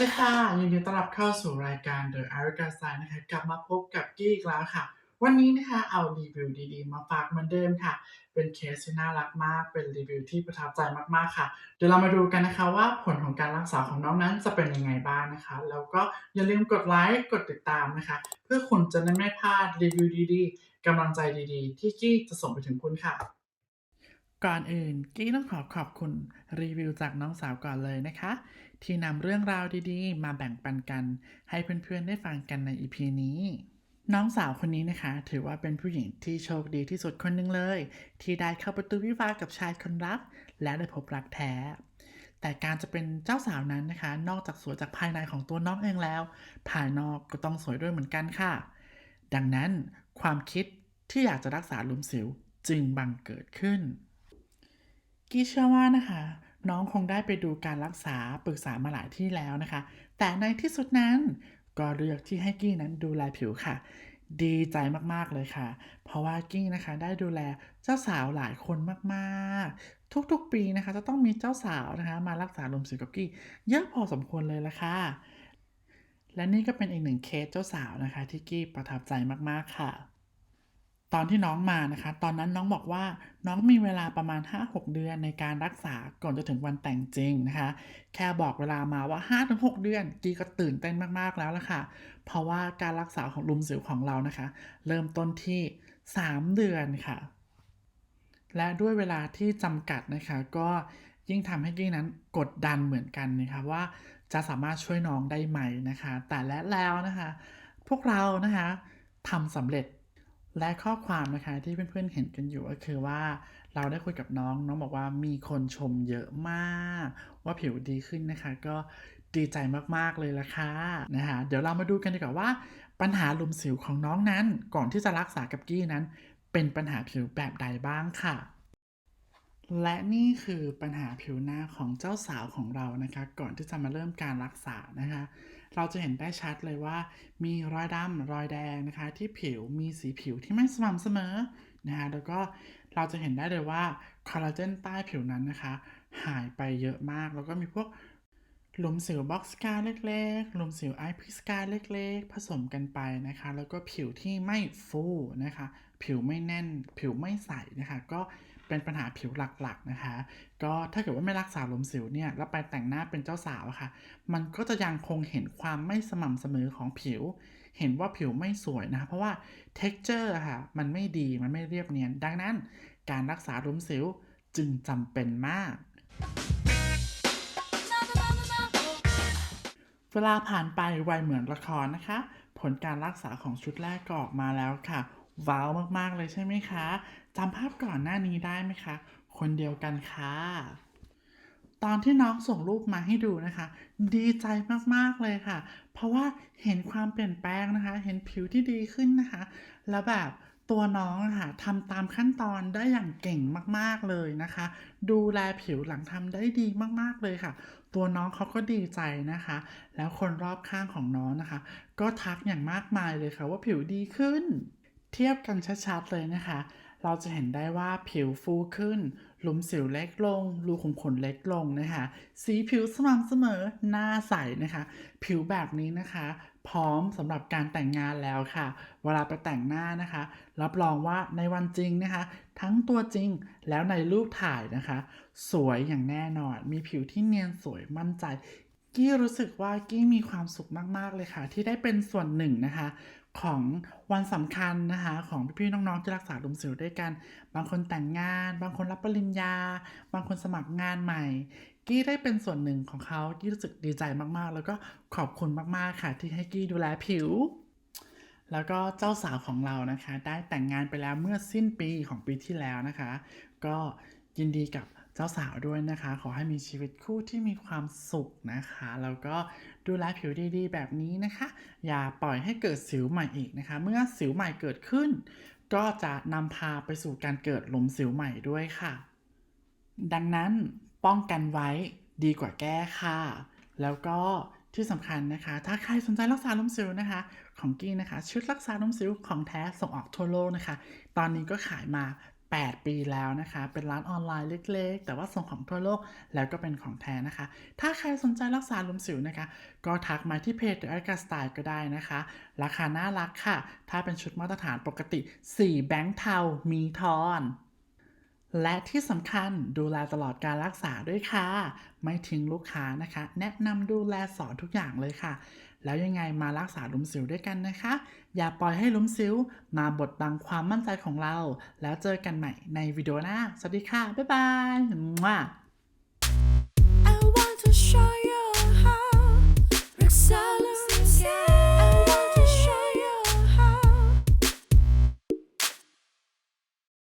ดีค่ะยินดีต้อนรับเข้าสู่รายการ The a r i g a s i นะคะกลับมาพบกับกี้อีกแล้วค่ะ วันนี้นะคะเอารีวิวดีๆ มาฝากเหมือนเดิมค่ะ เป็นเคสที่น่ารักมาก เป็นรีวิวที่ประทับใจมากๆค่ะ เดี๋ยวเรามาดูกันนะคะว่าผลของการรักษาของน้องนั้นจะเป็นยังไงบ้างนะคะ แล้วก็อย่าลืมกดไลค์กดติดตามนะคะ เพื่อคุณจะได้ไม่พลาดรีวิวดีๆกำลังใจดีๆ ที่กี้จะส่งไปถึงคุณค่ะ ก่อนอื่นกี้ต้องขอขอบคุณรีวิวจากน้องสาวก่อนเลยนะคะ ที่นำเรื่องราวดีๆ มาแบ่งปันกัน ให้เพื่อนๆได้ฟังกันใน EP นี้ น้องสาวคนนี้นะคะ ถือว่าเป็นผู้หญิงที่โชคดีที่สุดคนหนึ่งเลย ที่ได้เข้าประตูวิวากับชายคนรัก และได้พบรักแท้ แต่การจะเป็นเจ้าสาวนั้นนะคะ นอกจากสวยจากภายในของตัวน้องเองแล้ว ภายนอกก็ต้องสวยด้วยเหมือนกันค่ะ ดังนั้นความคิดที่อยากจะรักษาลุมสิวจึงบังเกิดขึ้น กี้เชื่อว่านะคะ น้องคงได้ไปดูการรักษาปรึกษามาหลายที่แล้วนะคะ แต่ในที่สุดนั้นก็เลือกที่ให้กี้นั้นดูแลผิวค่ะ ดีใจมากๆเลยค่ะ เพราะว่ากี้นะคะได้ดูแลเจ้าสาวหลายคนมากๆ ทุกๆปีนะคะ จะต้องมีเจ้าสาวนะคะ มารักษาลมสิวกับกี้เยอะพอสมควรเลยละค่ะ และนี่ก็เป็นอีกหนึ่งเคสเจ้าสาวนะคะ ที่กี้ประทับใจมากๆค่ะ ตอนที่น้องมานะคะ ตอนนั้นน้องบอกว่าน้องมีเวลาประมาณ 5-6 เดือนในการรักษาก่อนจะถึงวันแต่งจริงนะคะ แค่บอกเวลามาว่า 5-6 เดือนกีก็ตื่นเต้นมากๆแล้วละค่ะ เพราะว่าการรักษาของลุมสิวของเรานะคะ เริ่มต้นที่ 3 เดือนค่ะ และด้วยเวลาที่จำกัดนะคะ ก็ยิ่งทำให้กี้นั้นกดดันเหมือนกันนะคะว่าจะสามารถช่วยน้องได้ไหมนะคะ แต่และแล้วนะคะ พวกเรานะคะทำสำเร็จ และข้อความนะคะที่เพื่อนๆเห็นกันอยู่ก็คือว่าเราได้คุยกับน้องน้องบอกว่ามีคนชมเยอะมาก ว่าผิวดีขึ้นนะคะ ก็ดีใจมากๆเลยละค่ะนะคะเดี๋ยวเรามาดูกันดีกว่าว่า ปัญหาลุมสิวของน้องนั้นก่อนที่จะรักษากับกี้นั้น เป็นปัญหาผิวแบบใดบ้างค่ะ และนี่คือปัญหาผิวหน้าของเจ้าสาวของเรานะคะ ก่อนที่จะมาเริ่มการรักษานะคะ เราจะเห็นได้ชัดเลยว่า มีรอยดำรอยแดงนะคะ ที่ผิวมีสีผิวที่ไม่สม่ำเสมอนะคะแล้วก็เราจะเห็นได้เลยว่าคอลลาเจนใต้ผิวนั้นนะคะ หายไปเยอะมาก แล้วก็มีพวก หลุมสิวบ็อกซ์การเล็กๆ หลุมสิวไอพิสการเล็กๆ ผสมกันไปนะคะ แล้วก็ผิวที่ไม่ฟูนะคะ ผิวไม่แน่น ผิวไม่ใสนะคะ ก็เป็นปัญหาผิวหลักๆนะคะ ก็ถ้าเกิดว่าไม่รักษาหลุมสิวเนี่ย แล้วไปแต่งหน้าเป็นเจ้าสาวอะค่ะ มันก็จะยังคงเห็นความไม่สม่ำเสมอของผิว เห็นว่าผิวไม่สวยนะคะ เพราะว่า texture ค่ะ มันไม่ดี มันไม่เรียบเนียน ดังนั้นการรักษาหลุมสิวจึงจำเป็นมาก เวลาผ่านไปไวเหมือนละครนะคะ ผลการรักษาของชุดแรกก็ออกมาแล้วค่ะ ว้าวมากๆเลยใช่ไหมคะจำภาพก่อนหน้านี้ได้ไหมคะ คนเดียวกันค่ะ ตอนที่น้องส่งรูปมาให้ดูนะคะ ดีใจมากๆเลยค่ะ เพราะว่าเห็นความเปลี่ยนแปลงนะคะ เห็นผิวที่ดีขึ้นนะคะ แล้วแบบ ตัวน้องค่ะทำตามขั้นตอนได้อย่างเก่งมาก ๆเลยนะคะ ดูแลผิวหลังทำได้ดีมาก ๆเลยค่ะ ตัวน้องเขาก็ดีใจนะคะ แล้วคนรอบข้างของน้องนะคะ ก็ทักอย่างมากมายเลยค่ะว่าผิวดีขึ้น เทียบกันชัดๆเลยนะคะ เราจะเห็นได้ว่าผิวฟูขึ้น หลุมสิวเล็กลง รูขุมขนเล็กลงนะคะ สีผิวสม่ำเสมอหน้าใสนะคะ ผิวแบบนี้นะคะ พร้อมสำหรับการแต่งงานแล้วค่ะ เวลาไปแต่งหน้านะคะ รับรองว่าในวันจริงนะคะ ทั้งตัวจริงแล้วในรูปถ่ายนะคะ สวยอย่างแน่นอน มีผิวที่เนียนสวยมั่นใจ กี้รู้สึกว่ากี้มีความสุขมากๆเลยค่ะ ที่ได้เป็นส่วนหนึ่งนะคะของวันสำคัญนะคะของพี่ๆน้องๆที่รักษาหลุมสิวด้วยกัน บางคนแต่งงาน บางคนรับปริญญา บางคนสมัครงานใหม่ กี้ได้เป็นส่วนหนึ่งของเขากี้รู้สึกดีใจมากๆ แล้วก็ขอบคุณมากๆค่ะ ที่ให้กี้ดูแลผิว แล้วก็เจ้าสาวของเรานะคะ ได้แต่งงานไปแล้วเมื่อสิ้นปีของปีที่แล้วนะคะ ก็ยินดีกับเจ้าสาวด้วยนะคะ ขอให้มีชีวิตคู่ที่มีความสุขนะคะ แล้วก็ดูแลผิวดีๆ แบบนี้นะคะ อย่าปล่อยให้เกิดสิวใหม่อีกนะคะ เมื่อสิวใหม่เกิดขึ้น ก็จะนำพาไปสู่การเกิดหลุมสิวใหม่ด้วยค่ะ ดังนั้น ป้องกันไว้ดีกว่าแก้ค่ะ แล้วก็ที่สำคัญนะคะ ถ้าใครสนใจรักษาลมสิวนะคะ ของกี้นะคะ ชุดรักษาลมสิวของแท้ส่งออกทั่วโลกนะคะ ตอนนี้ก็ขายมา 8 ปีแล้วนะคะ เป็นร้านออนไลน์เล็กๆ แต่ว่าส่งของทั่วโลกแล้วก็เป็นของแท้นะคะ ถ้าใครสนใจรักษาลมสิวนะคะ ก็ทักมาที่เพจ The Erica Style ก็ได้นะคะ ราคาน่ารักค่ะ ถ้าเป็นชุดมาตรฐานปกติ 4 แบงค์เทามีทอน และที่สำคัญดูแลตลอดการรักษาด้วยค่ะ ไม่ทิ้งลูกค้านะคะ แนะนำดูแลสอนทุกอย่างเลยค่ะ แล้วยังไงมารักษาลุมสิวด้วยกันนะคะ อย่าปล่อยให้ลุมสิว มาบดบังความมั่นใจของเรา แล้วเจอกันใหม่ในวิดีโอหน้า สวัสดีค่ะ บ๊ายบาย